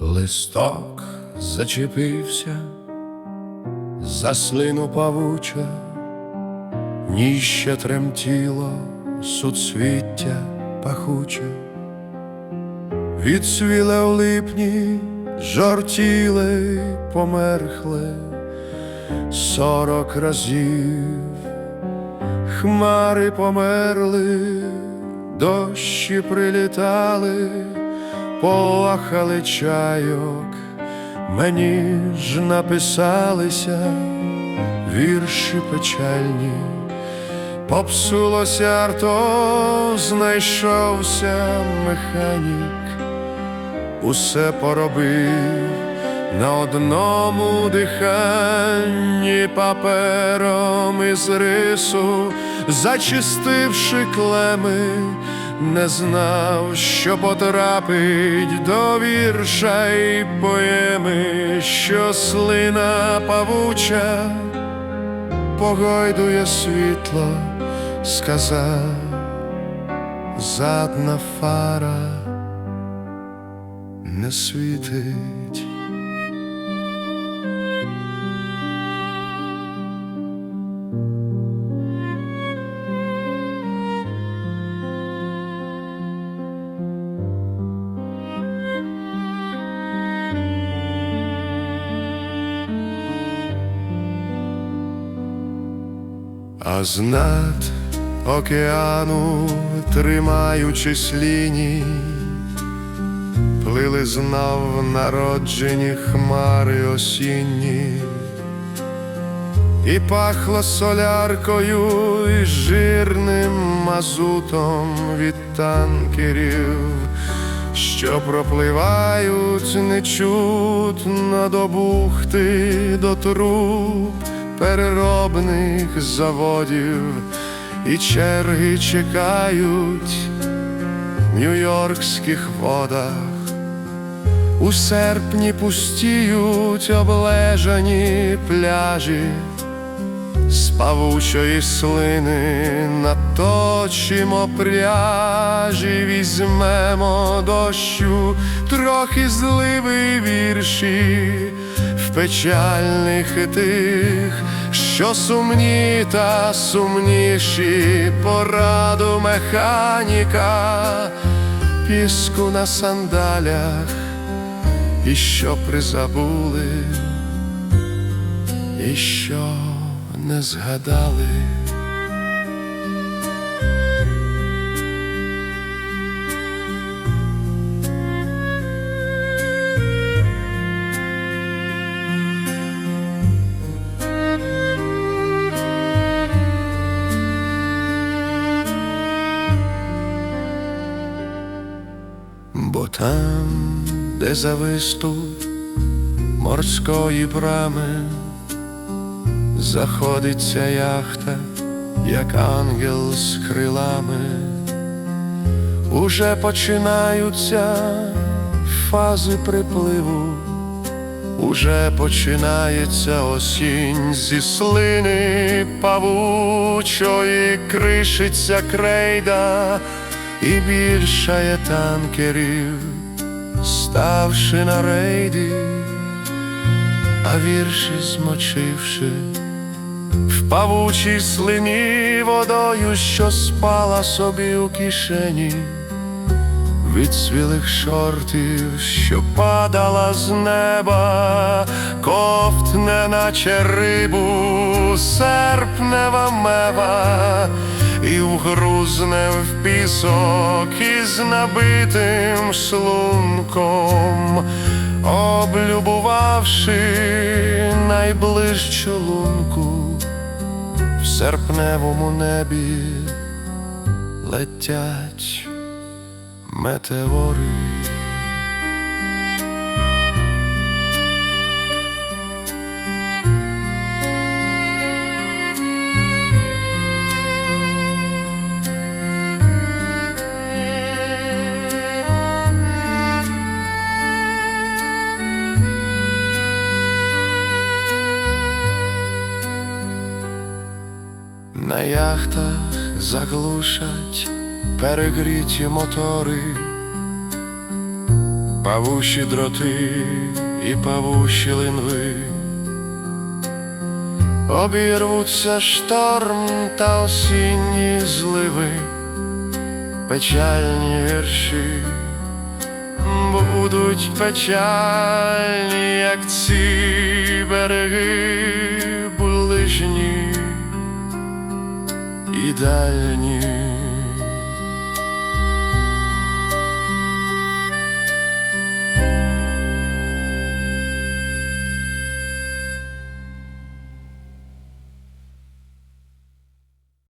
Листок зачепився, за слину павуча, ніще тремтіло суцвіття пахуче, відсвіле в липні, жортіле, й померхле сорок разів, хмари померли, дощі прилітали, полахали чайок, мені ж написалися вірші печальні. Попсулося арто, знайшовся механік, усе поробив на одному диханні папером із рису, зачистивши клеми, не знав, що потрапить до вірша й поеми, що слина павуча погойдує світло, сказав задна фара не світить. А знад океану, тримаючись ліній, плили знов народжені хмари осінні, і пахло соляркою і жирним мазутом від танкерів, що пропливають нечутно до бухти, до труб переробних заводів, і черги чекають в нью-йоркських водах. У серпні пустіють облежані пляжі, з павучої слини наточимо пряжі, візьмемо дощу, трохи зливи вірші печальних тих, що сумні та сумніші пораду механіка, піску на сандалях, і що призабули, і що не згадали. Бо там, де за виступ морської брами, заходиться яхта, як ангел з крилами, уже починаються фази припливу, уже починається осінь зі слини павучої кришиться крейда і більшає танкерів, ставши на рейди, а вірші змочивши в павучій слині водою, що спала собі у кишені, від свілих шортів, що падала з неба, ковтне, наче рибу, серпнева мева і вгрузне в пісок із набитим шлунком, облюбувавши найближчу лунку в серпневому небі летять метеори. На яхтах заглушать перегріті мотори, павуші дроти і павуші линви. Обірвуться шторм та осінні зливи, печальні вірші будуть печальні, як ці береги ближні і дальні.